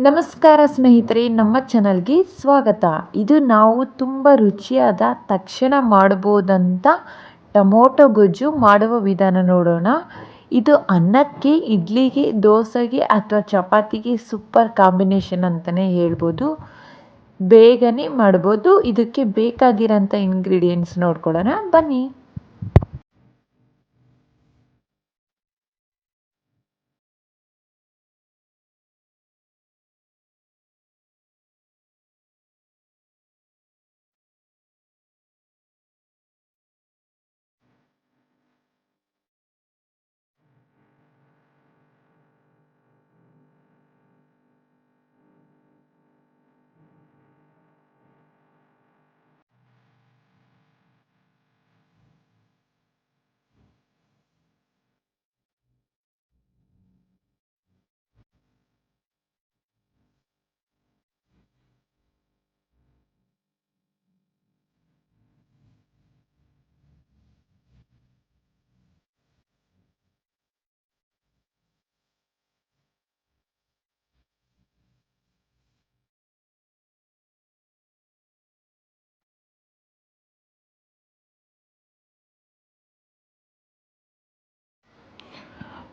ನಮಸ್ಕಾರ ಸ್ನೇಹಿತರೆ, ನಮ್ಮ ಚಾನಲ್ಗೆ ಸ್ವಾಗತ. ಇದು ನಾವು ತುಂಬ ರುಚಿಯಾದ ತಕ್ಷಣ ಮಾಡ್ಬೋದಂತ ಟೊಮೊಟೊ ಗೊಜ್ಜು ಮಾಡುವ ವಿಧಾನ ನೋಡೋಣ. ಇದು ಅನ್ನಕ್ಕೆ, ಇಡ್ಲಿಗೆ, ದೋಸೆಗೆ ಅಥವಾ ಚಪಾತಿಗೆ ಸೂಪರ್ ಕಾಂಬಿನೇಷನ್ ಅಂತಲೇ ಹೇಳ್ಬೋದು. ಬೇಗನೆ ಮಾಡ್ಬೋದು. ಇದಕ್ಕೆ ಬೇಕಾಗಿರೋಂಥ ಇಂಗ್ರೀಡಿಯೆಂಟ್ಸ್ ನೋಡ್ಕೊಳ್ಳೋಣ. ಬನ್ನಿ.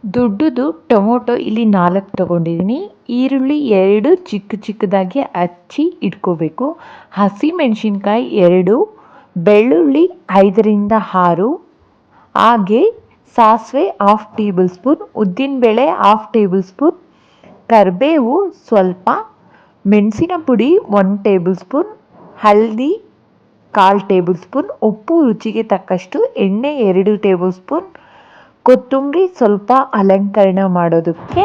ದೊಡ್ಡದು ಟೊಮೊಟೊ ಇಲ್ಲಿ ನಾಲ್ಕು ತಗೊಂಡಿದ್ದೀನಿ. ಈರುಳ್ಳಿ ಎರಡು ಚಿಕ್ಕ ಚಿಕ್ಕದಾಗಿ ಹಚ್ಚಿ ಇಟ್ಕೋಬೇಕು. ಹಸಿಮೆಣಸಿನ್ಕಾಯಿ ಎರಡು, ಬೆಳ್ಳುಳ್ಳಿ ಐದರಿಂದ ಆರು, ಹಾಗೆ ಸಾಸಿವೆ ಹಾಫ್ ಟೇಬಲ್ ಸ್ಪೂನ್ ಉದ್ದಿನಬೇಳೆ ಹಾಫ್ ಟೇಬಲ್ ಸ್ಪೂನ್ ಕರಿಬೇವು ಸ್ವಲ್ಪ ಮೆಣಸಿನ ಪುಡಿ ಒನ್ ಟೇಬಲ್ ಸ್ಪೂನ್ ಹಳದಿ ಕಾಲು ಟೇಬಲ್ ಸ್ಪೂನ್ ಉಪ್ಪು ರುಚಿಗೆ ತಕ್ಕಷ್ಟು ಎಣ್ಣೆ ಎರಡು ಟೇಬಲ್ ಸ್ಪೂನ್ ಕೊತ್ತಂಬರಿ ಸ್ವಲ್ಪ ಅಲಂಕರಣ ಮಾಡೋದಕ್ಕೆ.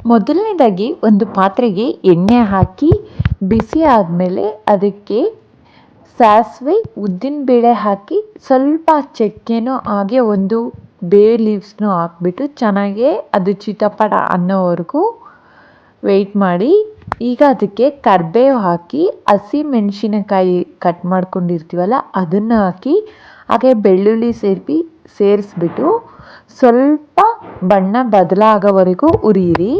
ಮೊದಲನೇದಾಗಿ ಒಂದು ಪಾತ್ರೆಗೆ ಎಣ್ಣೆ ಹಾಕಿ ಬಿಸಿ ಆದಮೇಲೆ ಅದಕ್ಕೆ ಸಾಸಿವೆ ಉದ್ದಿನಬೇಳೆ ಹಾಕಿ ಸ್ವಲ್ಪ ಚಕ್ಕೆನೂ ಹಾಗೆ ಒಂದು ಬೇ ಲೀವ್ಸ್ನೂ ಹಾಕ್ಬಿಟ್ಟು ಚೆನ್ನಾಗಿ ಅದು ಚಿಟಪಟ ಅನ್ನೋವರೆಗೂ ವೆಯ್ಟ್ ಮಾಡಿ. ಈಗ ಅದಕ್ಕೆ ಕರಿಬೇವು ಹಾಕಿ, ಹಸಿ ಮೆಣಸಿನಕಾಯಿ ಕಟ್ ಮಾಡ್ಕೊಂಡಿರ್ತೀವಲ್ಲ ಅದನ್ನು ಹಾಕಿ, ಹಾಗೆ ಬೆಳ್ಳುಳ್ಳಿ ಸೇರಿಸಿ ಸೇರಿಸ್ಬಿಟ್ಟು ಸ್ವಲ್ಪ ಬಣ್ಣ ಬದಲಾಗೋವರೆಗೂ ಹುರಿಯಿರಿ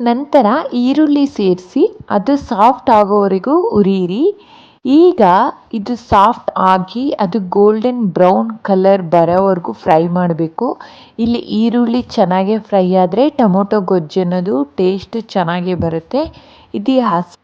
ನಂತರ ಈರುಳ್ಳಿ ಸೇರಿಸಿ ಅದು ಸಾಫ್ಟ್ ಆಗೋವರೆಗೂ ಉರಿಯಿರಿ. ಈಗ ಇದು ಸಾಫ್ಟ್ ಆಗಿ ಅದು ಗೋಲ್ಡನ್ ಬ್ರೌನ್ ಕಲರ್ ಬರೋವರೆಗೂ ಫ್ರೈ ಮಾಡಬೇಕು. ಇಲ್ಲಿ ಈರುಳ್ಳಿ ಚೆನ್ನಾಗೆ ಫ್ರೈ ಆದರೆ ಟೊಮೊಟೊ ಗೊಜ್ಜು ಅನ್ನೋದು ಟೇಸ್ಟ್ ಚೆನ್ನಾಗಿ ಬರುತ್ತೆ. ಇದು ಹಸಿ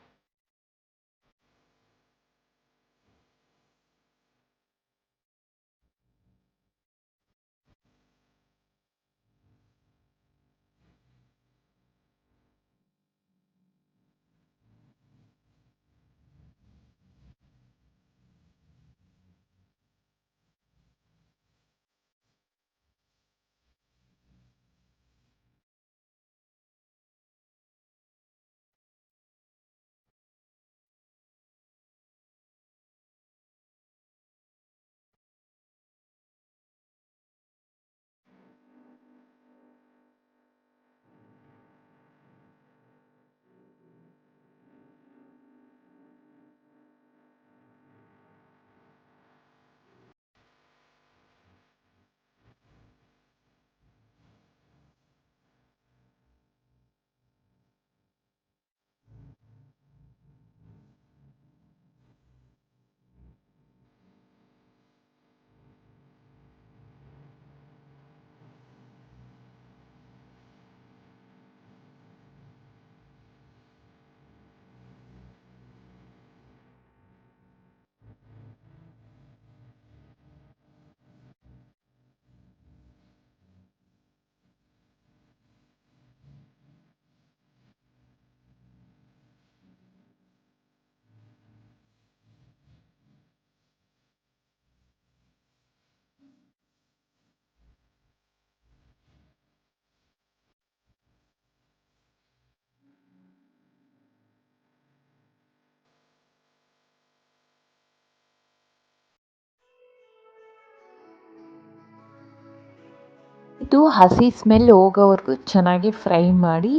ಇದು ಹಸಿ ಸ್ಮೆಲ್ ಹೋಗೋವರೆಗೂ ಚೆನ್ನಾಗಿ ಫ್ರೈ ಮಾಡಿ,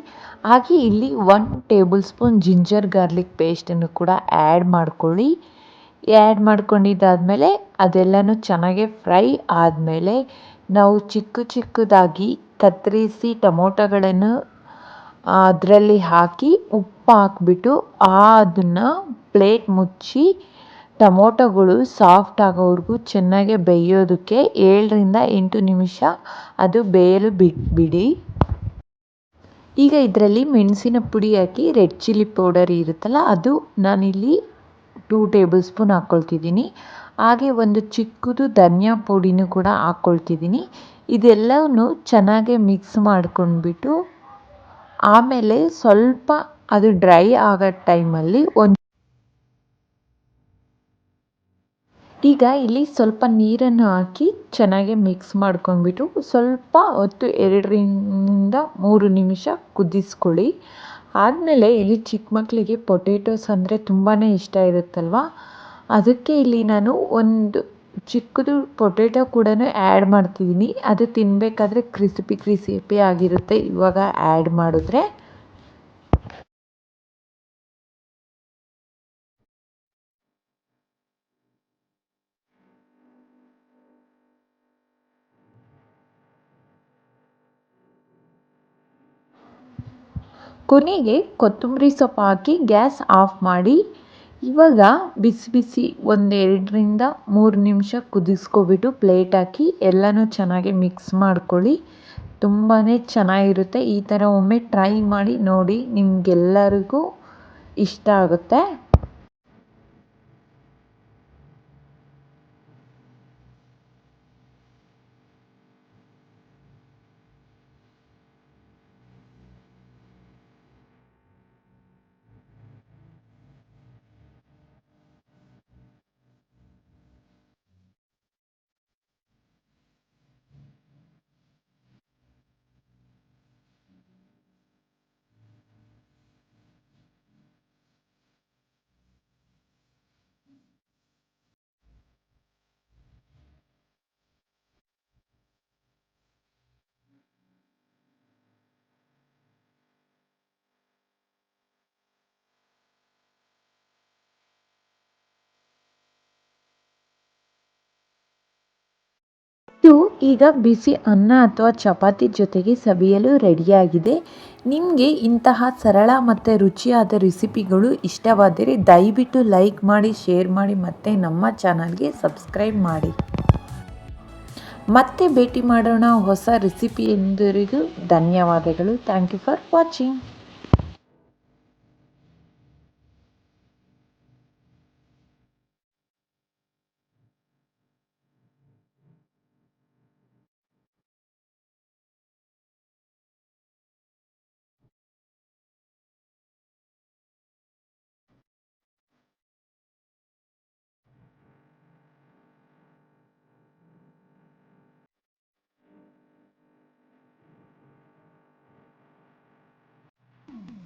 ಹಾಗೆ ಇಲ್ಲಿ one tablespoon ginger garlic ಪೇಸ್ಟನ್ನು ಕೂಡ ಆ್ಯಡ್ ಮಾಡ್ಕೊಳ್ಳಿ. ಆ್ಯಡ್ ಮಾಡ್ಕೊಂಡಿದ್ದಾದಮೇಲೆ ಅದೆಲ್ಲನೂ ಚೆನ್ನಾಗಿ ಫ್ರೈ ಆದಮೇಲೆ ನಾವು ಚಿಕ್ಕ ಚಿಕ್ಕದಾಗಿ ಕತ್ತರಿಸಿ ಟೊಮೊಟೊಗಳನ್ನು ಅದರಲ್ಲಿ ಹಾಕಿ ಉಪ್ಪು ಹಾಕ್ಬಿಟ್ಟು ಅದನ್ನು ಪ್ಲೇಟ್ ಮುಚ್ಚಿ ಟೊಮೊಟೊಗಳು ಸಾಫ್ಟ್ ಆಗೋವರೆಗೂ ಚೆನ್ನಾಗಿ ಬೇಯೋದಕ್ಕೆ ಏಳರಿಂದ ಎಂಟು ನಿಮಿಷ ಅದು ಬೇಯಲು ಬಿಟ್ಬಿಡಿ ಈಗ ಇದರಲ್ಲಿ ಮೆಣಸಿನ ಪುಡಿ ಹಾಕಿ ರೆಡ್ ಚಿಲ್ಲಿ ಪೌಡರ್ ಇರುತ್ತಲ್ಲ, ಅದು ನಾನಿಲ್ಲಿ ಟೂ ಟೇಬಲ್ ಸ್ಪೂನ್ ಹಾಕ್ಕೊಳ್ತಿದ್ದೀನಿ ಹಾಗೆ ಒಂದು ಚಿಕ್ಕದು ಧನಿಯಾ ಪುಡಿನೂ ಕೂಡ ಹಾಕ್ಕೊಳ್ತಿದ್ದೀನಿ ಇದೆಲ್ಲವನ್ನು ಚೆನ್ನಾಗಿ ಮಿಕ್ಸ್ ಮಾಡ್ಕೊಂಡ್ಬಿಟ್ಟು ಆಮೇಲೆ ಸ್ವಲ್ಪ ಅದು ಡ್ರೈ ಆಗೋ ಟೈಮಲ್ಲಿ ಒಂದು ಈಗ ಇಲ್ಲಿ ಸ್ವಲ್ಪ ನೀರನ್ನು ಹಾಕಿ ಚೆನ್ನಾಗಿ ಮಿಕ್ಸ್ ಮಾಡ್ಕೊಂಡ್ಬಿಟ್ಟು ಸ್ವಲ್ಪ ಹೊತ್ತು ಎರಡರಿಂದ ಮೂರು ನಿಮಿಷ ಕುದಿಸ್ಕೊಳ್ಳಿ. ಆದಮೇಲೆ ಇಲ್ಲಿ ಚಿಕ್ಕ ಮಕ್ಕಳಿಗೆ ಪೊಟೇಟೋಸ್ ಅಂದರೆ ತುಂಬಾ ಇಷ್ಟ ಇರುತ್ತಲ್ವ? ಅದಕ್ಕೆ ಇಲ್ಲಿ ನಾನು ಒಂದು ಚಿಕ್ಕದು ಪೊಟೇಟೊ ಕೂಡ ಆ್ಯಡ್ ಮಾಡ್ತಿದ್ದೀನಿ. ಅದು ತಿನ್ನಬೇಕಾದ್ರೆ ಕ್ರಿಸಿಪಿ ಕ್ರಿಸಿಪಿ ಆಗಿರುತ್ತೆ. ಇವಾಗ ಆ್ಯಡ್ ಮಾಡಿದ್ರೆ ಕೊನೆಗೆ ಕೊತ್ತಂಬರಿ ಸೊಪ್ಪು ಹಾಕಿ ಗ್ಯಾಸ್ ಆಫ್ ಮಾಡಿ, ಇವಾಗ ಬಿಸಿ ಬಿಸಿ ಒಂದೆರಡರಿಂದ ಮೂರು ನಿಮಿಷ ಕುದಿಸ್ಕೊಬಿಟ್ಟು ಪ್ಲೇಟ್ ಹಾಕಿ ಎಲ್ಲನೂ ಚೆನ್ನಾಗಿ ಮಿಕ್ಸ್ ಮಾಡ್ಕೊಳ್ಳಿ. ತುಂಬಾ ಚೆನ್ನಾಗಿರುತ್ತೆ. ಈ ಥರ ಒಮ್ಮೆ ಟ್ರೈ ಮಾಡಿ ನೋಡಿ ನಿಮಗೆಲ್ಲರಿಗೂ ಇಷ್ಟ ಆಗುತ್ತೆ. ಇದು ಈಗ ಬಿಸಿ ಅನ್ನ ಅಥವಾ ಚಪಾತಿ ಜೊತೆಗೆ ಸವಿಯಲು ರೆಡಿಯಾಗಿದೆ. ನಿಮಗೆ ಇಂತಹ ಸರಳ ಮತ್ತು ರುಚಿಯಾದ ರೆಸಿಪಿಗಳು ಇಷ್ಟವಾದರೆ ದಯವಿಟ್ಟು ಲೈಕ್ ಮಾಡಿ, ಶೇರ್ ಮಾಡಿ ಮತ್ತು ನಮ್ಮ ಚಾನಲ್ಗೆ ಸಬ್ಸ್ಕ್ರೈಬ್ ಮಾಡಿ. ಮತ್ತೆ ಭೇಟಿ ಮಾಡೋಣ ಹೊಸ ರೆಸಿಪಿ ಎಂದರಿಗೂ ಧನ್ಯವಾದಗಳು. Thank you for watching.